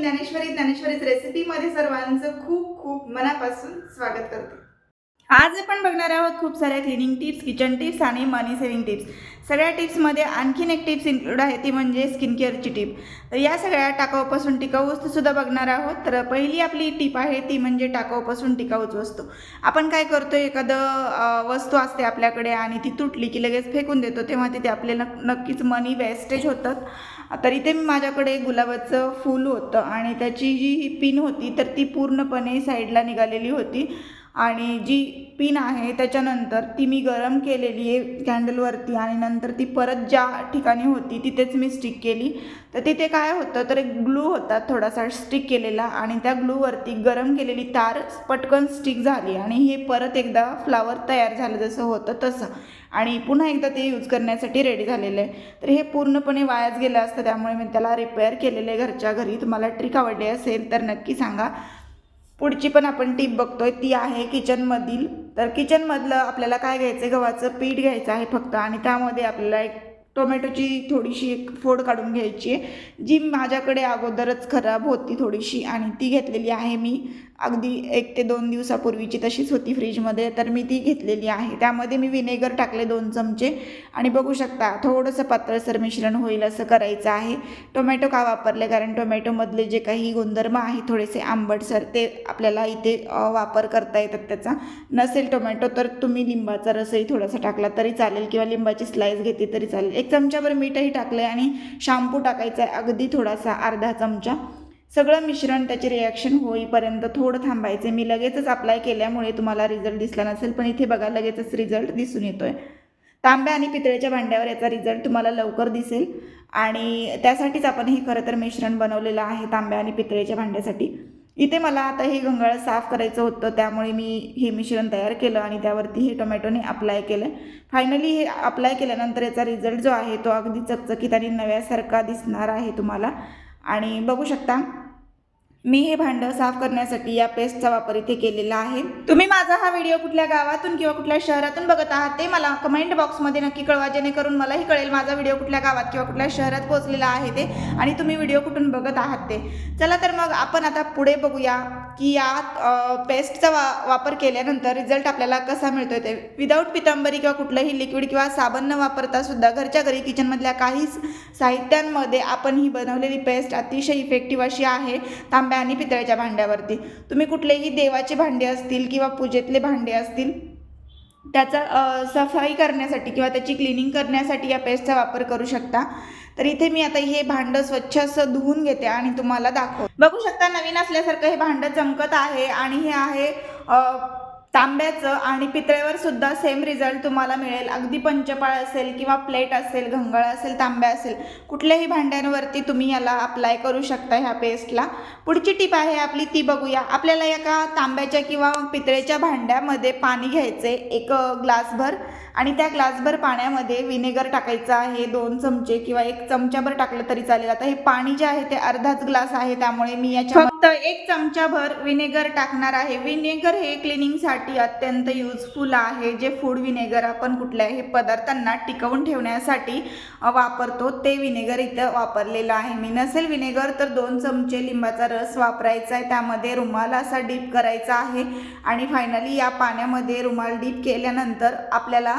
ज्ञानेश्वरी ज्ञानेश्वरीच रेसिपीमध्ये सर्वांचं खूप खूप मनापासून स्वागत करते. आज आपण बघणार आहोत खूप साऱ्या क्लिनिंग टिप्स किचन टिप्स आणि मनी सेव्हिंग टिप्स सगळ्या टिप्समध्ये आणखीन एक टिप्स इन्क्लूड आहे ती म्हणजे स्किन केअरची टिप तर या सगळ्या टाकाऊपासून टिकाऊ वस्तूसुद्धा बघणार आहोत. तर पहिली आपली टिप आहे ती म्हणजे टाकाऊपासून टिकाऊच वस्तू. आपण काय करतो एखादं वस्तू असते आपल्याकडे आणि ती तुटली की लगेच फेकून देतो तेव्हा तिथे आपले नक नक्कीच मनी वेस्टेज होतात. तर इथे मी माझ्याकडे गुलाबाचं फूल होतं आणि त्याची जी ही पिन होती तर ती पूर्णपणे साईडला निघालेली होती. आणि जी पिन आहे त्याच्यानंतर ती मी गरम केलेली आहे कॅन्डलवरती आणि नंतर ती परत ज्या ठिकाणी होती तिथेच मी स्टिक केली. तर तिथे काय होतं तर एक ग्लू होता थोडासा स्टिक केलेला आणि त्या ग्लूवरती गरम केलेली तार पटकन स्टिक झाली आणि हे परत एकदा फ्लावर तयार झालं जसं होतं तसं. आणि पुन्हा एकदा ते यूज करण्यासाठी रेडी झालेलं आहे. तर हे पूर्णपणे वायाच गेलं असतं त्यामुळे मी त्याला रिपेअर केलेलं आहे घरच्या घरी. तुम्हाला ट्रिक आवडली असेल तर नक्की सांगा. पुढची पण आपण टीप बघतोय. ती आहे किचनमधील तर किचनमधलं आपल्याला काय घ्यायचं आहे गव्हाचं पीठ घ्यायचं आहे फक्त. आणि त्यामध्ये आपल्याला एक टोमॅटोची थोडीशी एक फोड काढून घ्यायची आहे. जी माझ्याकडे अगोदरच खराब होती थोडीशी आणि ती घेतलेली आहे मी. अगदी एक ते दोन दिवसापूर्वीची तशीच होती फ्रीजमध्ये तर मी ती घेतलेली आहे. त्यामध्ये मी विनेगर टाकले दोन चमचे. आणि बघू शकता थोडंसं पातळसर मिश्रण होईल असं करायचं आहे. टोमॅटो का वापरले? कारण टोमॅटोमधले जे काही गुणधर्म आहे थोडेसे आंबटसर ते आपल्याला इथे वापर करता येतात त्याचा. नसेल टोमॅटो तर तुम्ही लिंबाचा रसही थोडासा टाकला तरी चालेल किंवा लिंबाची स्लाईस घेतली तरी चालेल. एक चमच्याभर मीठही टाकलं आहे आणि शॅम्पू टाकायचा आहे अगदी थोडासा अर्धा चमचा. सगळं मिश्रण त्याचे रिॲक्शन होईपर्यंत थोडं थांबायचे मी लगेचच अप्लाय केल्यामुळे तुम्हाला रिझल्ट दिसला नसेल पण इथे बघा लगेचच रिझल्ट दिसून येतो आहे तांब्या आणि पितळेच्या भांड्यावर याचा रिझल्ट तुम्हाला लवकर दिसेल. आणि त्यासाठीच आपण हे खरं तर मिश्रण बनवलेलं आहे तांब्या आणि पितळेच्या भांड्यासाठी. इथे मला आता हे गंगाळ साफ करायचं होतं त्यामुळे मी हे मिश्रण तयार केलं आणि त्यावरती हे टोमॅटोने अप्लाय केलं. फायनली हे अप्लाय केल्यानंतर याचा रिझल्ट जो आहे तो अगदी चकचकीत आणि नव्यासारखा दिसणार आहे तुम्हाला. आणि बघू शकता मी हे भांडं साफ करण्यासाठी या पेस्टचा वापर इथे केलेला आहे. तुम्ही माझा हा व्हिडिओ कुठल्या गावातून किंवा कुठल्या शहरातून बघत आहात ते मला कमेंट बॉक्समध्ये नक्की कळवा जेणेकरून मलाही कळेल माझा व्हिडिओ कुठल्या गावात किंवा कुठल्या शहरात पोहोचलेला आहे ते आणि तुम्ही व्हिडिओ कुठून बघत आहात ते. चला तर मग आपण आता पुढे बघूया. की या पेस्टचा वा वापर केल्यानंतर रिझल्ट आपल्याला कसा मिळतोय ते. विदाऊट पितांबरी किंवा कुठलंही लिक्विड किंवा साबण न वापरता सुद्धा घरच्या घरी किचनमधल्या काहीच साहित्यांमध्ये आपण ही बनवलेली पेस्ट अतिशय इफेक्टिव्ह अशी आहे तांब्या आणि पितळ्याच्या भांड्यावरती. तुम्ही कुठलेही देवाचे भांडे असतील किंवा पूजेतले भांडे असतील त्याचा सफाई करण्यासाठी किंवा त्याची क्लिनिंग करण्यासाठी या पेस्टचा वापर करू शकता. तर इथे मी आता हे भांडं स्वच्छ असं धुवून घेते आणि तुम्हाला दाखव बघू शकता नवीन असल्यासारखं हे भांडं चमकत आहे आणि हे आहे तांब्याचं आणि पितळेवर सुद्धा सेम रिझल्ट तुम्हाला मिळेल. अगदी पंचपाळ असेल किंवा प्लेट असेल घंगळ असेल तांब्या असेल कुठल्याही भांड्यांवरती तुम्ही याला अप्लाय करू शकता ह्या पेस्टला पुढची टीप आहे आपली ती बघूया. आपल्याला एका तांब्याच्या किंवा पितळेच्या भांड्यामध्ये पाणी घ्यायचे एक ग्लासभर आणि त्या ग्लासभर पाण्यामध्ये विनेगर टाकायचं आहे दोन चमचे किंवा एक चमचाभर टाकलं तरी चालेल. आता हे पाणी जे आहे ते अर्धाच ग्लास आहे त्यामुळे मी याच्या फक्त एक चमचाभर विनेगर टाकणार आहे. विनेगर हे क्लिनिंगसाठी अत्यंत युजफुल आहे. जे फूड विनेगर आपण कुठल्याही पदार्थांना टिकवून ठेवण्यासाठी वापरतो ते विनेगर इथं वापरलेलं आहे. मी नसेल विनेगर तर दोन चमचे लिंबाचा रस वापरायचा आहे. त्यामध्ये रुमाल असा डीप करायचा आहे. आणि फायनली या पाण्यामध्ये रुमाल डीप केल्यानंतर आपल्याला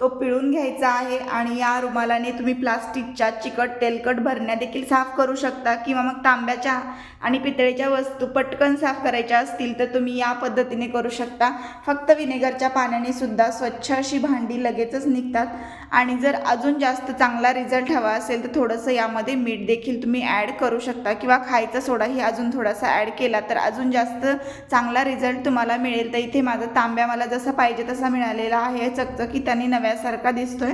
तो पिळून घ्यायचा आहे आणि या रुमालाने तुम्ही प्लास्टिकच्या चिकट तेलकट भरण्या देखील साफ करू शकता किंवा मग तांब्याच्या आणि पितळेच्या वस्तू पटकन साफ करायच्या असतील तर तुम्ही या पद्धतीने करू शकता. फक्त विनेगरच्या पाण्याने सुद्धा स्वच्छ अशी भांडी लगेचच निघतात. आणि जर अजून जास्त चांगला रिझल्ट हवा असेल तर थोडंसं यामध्ये मीठ देखील तुम्ही ॲड करू शकता किंवा खायचा सोडाही अजून थोडासा ॲड केला तर अजून जास्त चांगला रिझल्ट तुम्हाला मिळेल. तर इथे माझा तांब्या मला जसा पाहिजे तसा मिळालेला आहे. चकचकी त्याने नव्या नव्यासारखा दिसतोय.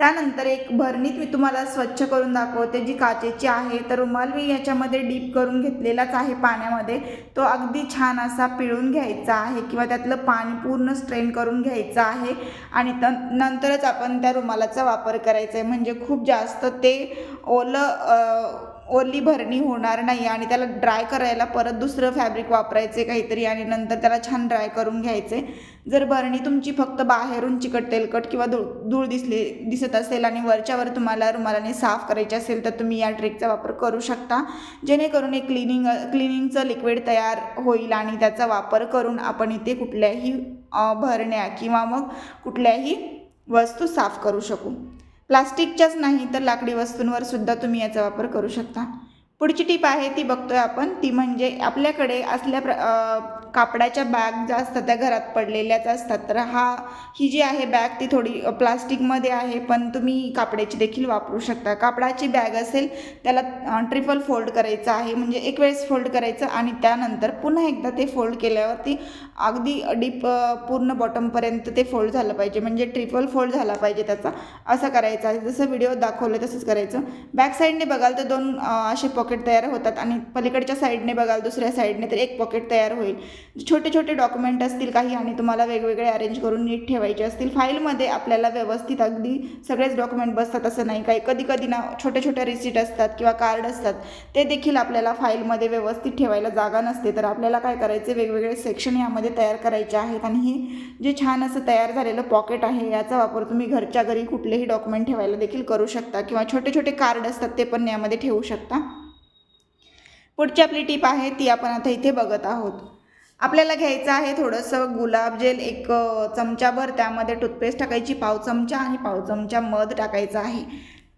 त्यानंतर एक भरणीत मी तुम्हाला स्वच्छ करून दाखवते जी काचेची आहे. तर रुमाल मी याच्यामध्ये डीप करून घेतलेलाच आहे पाण्यामध्ये. तो अगदी छान असा पिळून घ्यायचा आहे किंवा त्यातलं पाणी पूर्ण स्ट्रेन करून घ्यायचं आहे. आणि त नंतरच आपण त्या रुमालाचा वापर करायचा आहे. म्हणजे खूप जास्त ते ओलं ओली भरणी होणार नाही आणि त्याला ड्राय करायला परत दुसरं फॅब्रिक वापरायचे काहीतरी आणि नंतर त्याला छान ड्राय करून घ्यायचे. जर भरणी तुमची फक्त बाहेरून चिकट तेलकट किंवा धूळ धूळ दिसले दिसत असेल आणि वरच्यावर तुम्हाला रुमालाने साफ करायची असेल तर तुम्ही या ट्रिकचा वापर करू शकता. जेणेकरून एक क्लिनिंग क्लिनिंगचं लिक्विड तयार होईल आणि त्याचा वापर करून आपण इथे कुठल्याही भरण्या किंवा मग कुठल्याही वस्तू साफ करू शकू. प्लास्टिकच्याच नाही तर लाकडी वस्तूंवर सुद्धा तुम्ही याचा वापर करू शकता. पुढची टीप आहे ती बघतोय आपण. ती म्हणजे आपल्याकडे असल्या प्र कापडाच्या बॅग ज्या असतात त्या घरात पडलेल्याच असतात. तर हा ही जी आहे बॅग ती थोडी प्लास्टिकमध्ये आहे पण तुम्ही कापडाची देखील वापरू शकता. कापडाची बॅग असेल त्याला ट्रिपल फोल्ड करायचं आहे. म्हणजे एक वेळेस फोल्ड करायचं आणि त्यानंतर पुन्हा एकदा ते फोल्ड केल्यावरती अगदी डीप पूर्ण बॉटमपर्यंत ते फोल्ड झालं पाहिजे. म्हणजे ट्रिपल फोल्ड झाला पाहिजे त्याचा. असं करायचं आहे. जसं व्हिडिओ दाखवलं तसंच करायचं. बॅक साईडने बघाल तर दोन असे पॉकेट पॉकेट तयार होतात आणि पलीकडच्या साईडने बघाल दुसऱ्या साईडने तर एक पॉकेट तयार होईल. छोटे छोटे डॉक्युमेंट असतील काही आणि तुम्हाला वेगवेगळे अरेंज करून नीट ठेवायचे असतील. फाईलमध्ये आपल्याला व्यवस्थित अगदी सगळेच डॉक्युमेंट बसतात असं नाही काही. कधी कधी ना छोट्या छोट्या रिसिट असतात किंवा कार्ड असतात ते देखील आपल्याला फाईलमध्ये व्यवस्थित ठेवायला जागा नसते. तर आपल्याला काय करायचे? वेगवेगळे सेक्शन यामध्ये तयार करायचे आहेत आणि हे जे छान असं तयार झालेलं पॉकेट आहे याचा वापर तुम्ही घरच्या घरी कुठलेही डॉक्युमेंट ठेवायला देखील करू शकता किंवा छोटे छोटे कार्ड असतात ते पण यामध्ये ठेवू शकता. पुढची आपली टीप आहे ती आपण आता इथे बघत आहोत. आपल्याला घ्यायचं आहे थोडंसं गुलाब जेल एक चमचाभर त्यामध्ये टूथपेस्ट टाकायची पाव चमचा आणि पाव चमचा मध टाकायचं आहे.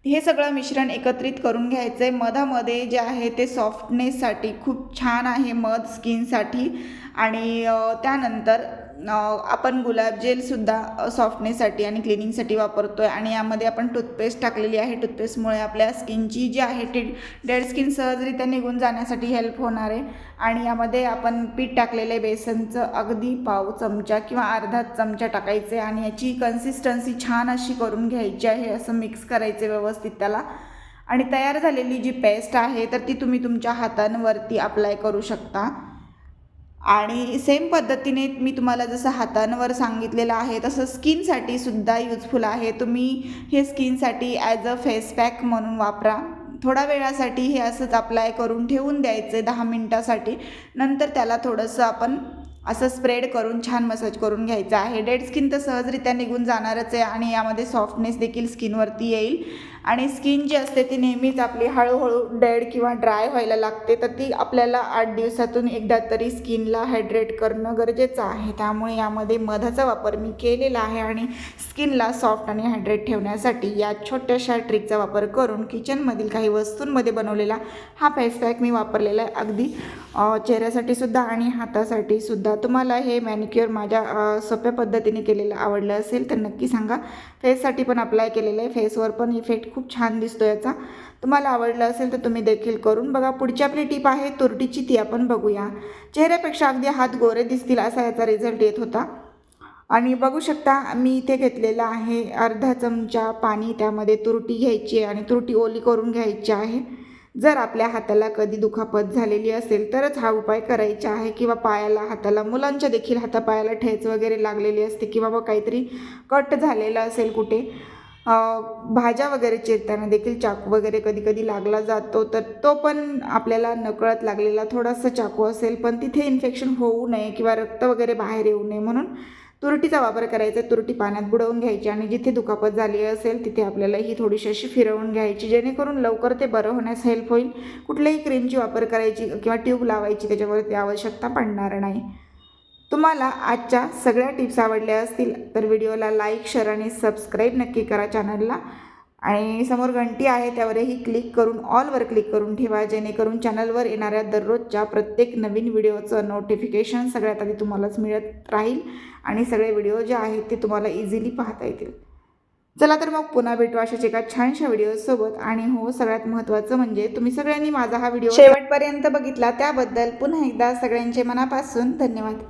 हे सगळं मिश्रण एकत्रित करून घ्यायचं आहे मधामध्ये जे आहे ते सॉफ्टनेससाठी खूप छान आहे मध स्किनसाठी आणि त्यानंतर आपण गुलाब जेलसुद्धा सॉफ्टनेससाठी आणि क्लिनिंगसाठी वापरतो आहे आणि यामध्ये आपण टूथपेस्ट टाकलेली आहे. टूथपेस्टमुळे आपल्या स्किनची जी आहे टी डेड स्किन सहजरित्या निघून जाण्यासाठी हेल्प होणार आहे. आणि यामध्ये आपण पीठ टाकलेलं आहे बेसनचं अगदी पाव चमचा किंवा अर्धा चमचा टाकायचे आणि याची कन्सिस्टन्सी छान अशी करून घ्यायची आहे असं मिक्स करायचं व्यवस्थित त्याला. आणि तयार झालेली जी पेस्ट आहे तर ती तुम्ही तुमच्या हातांवरती अप्लाय करू शकता. आणि सेम पद्धतीने मी तुम्हाला जसं हातांवर सांगितलेलं आहे तसं स्किनसाठी सुद्धा युजफुल आहे. तुम्ही हे स्किनसाठी ॲज अ फेस पॅक म्हणून वापरा. थोड्या वेळासाठी हे असंच अप्लाय करून ठेवून द्यायचं दहा मिनटासाठी. नंतर त्याला थोडंसं आपण असं स्प्रेड करून छान मसाज करून घ्यायचं आहे. डेड स्किन तर सहजरित्या निघून जाणारच आहे आणि यामध्ये सॉफ्टनेस देखील स्किनवरती येईल. आणि स्किन जी असते ती नेहमीच आपली हळूहळू डेड किंवा ड्राय व्हायला लागते तर ती आपल्याला आठ दिवसातून एकदा तरी स्किनला हायड्रेट करणं गरजेचं आहे. त्यामुळे यामध्ये मधाचा वापर मी केलेला आहे आणि स्किनला सॉफ्ट आणि हायड्रेट ठेवण्यासाठी या छोट्याशा ट्रिकचा वापर करून किचनमधील काही वस्तूंमध्ये बनवलेला हा फेस पॅक मी वापरलेला आहे. अगदी चेहऱ्यासाठी सुद्धा आणि हातासाठी सुद्धा. तुम्हाला हे मॅनिक्युअर माझ्या सोप्या पद्धतीने केलेलं आवडलं असेल तर नक्की सांगा. फेससाठी पण अप्लाय केलेलं आहे. फेसवर पण इफेक्ट खूप छान दिसतो याचा. तुम्हाला आवडलं असेल तर तुम्ही देखील करून बघा. पुढची आपली टीप आहे तुरटीची ती आपण बघूया. चेहऱ्यापेक्षा अगदी हात गोरे दिसतील असा याचा रिझल्ट येत होता. आणि बघू शकता मी इथे घेतलेला आहे अर्धा चमचा पाणी. त्यामध्ये तुरटी घ्यायची आहे आणि तुरटी ओली करून घ्यायची आहे. जर आपल्या हाताला कधी दुखापत झालेली असेल तरच हा उपाय करायचा आहे. किंवा पायाला हाताला मुलांच्या देखील हातापायाला ठेच वगैरे लागलेली असते. किंवा मग काहीतरी कट झालेलं असेल कुठे भाज्या वगैरे चिरताना देखील चाकू वगैरे कधी कधी लागला जातो तर तो पण आपल्याला नकळत लागलेला थोडासा चाकू असेल पण तिथे इन्फेक्शन होऊ नये किंवा रक्त वगैरे बाहेर येऊ नये म्हणून तुरटीचा वापर करायचा तुरटी पाण्यात बुडवून घ्यायची आणि जिथे दुखापत झाली असेल तिथे आपल्याला ही थोडीशी अशी फिरवून घ्यायची जेणेकरून लवकर ते बरं होण्यास हेल्प होईल. कुठल्याही क्रीमची वापर करायची किंवा ट्यूब लावायची त्याच्यावरती आवश्यकता पडणार नाही. तुम्हाला आजच्या सगळ्या टिप्स आवडल्या असतील तर व्हिडिओला लाईक शेअर आणि सबस्क्राईब नक्की करा चॅनलला. आणि समोर घंटी आहे त्यावरही क्लिक करून ऑलवर क्लिक करून ठेवा जेणेकरून चॅनलवर येणाऱ्या दररोजच्या प्रत्येक नवीन व्हिडिओचं नोटिफिकेशन सगळ्यात आधी तुम्हालाच मिळत राहील आणि सगळे व्हिडिओ जे आहेत ते तुम्हाला इझिली पाहता येतील. चला तर मग पुन्हा भेटू अशाच एका छानशा व्हिडिओसोबत. आणि हो सगळ्यात महत्त्वाचं म्हणजे तुम्ही सगळ्यांनी माझा हा व्हिडिओ शेवटपर्यंत बघितला त्याबद्दल पुन्हा एकदा सगळ्यांचे मनापासून धन्यवाद.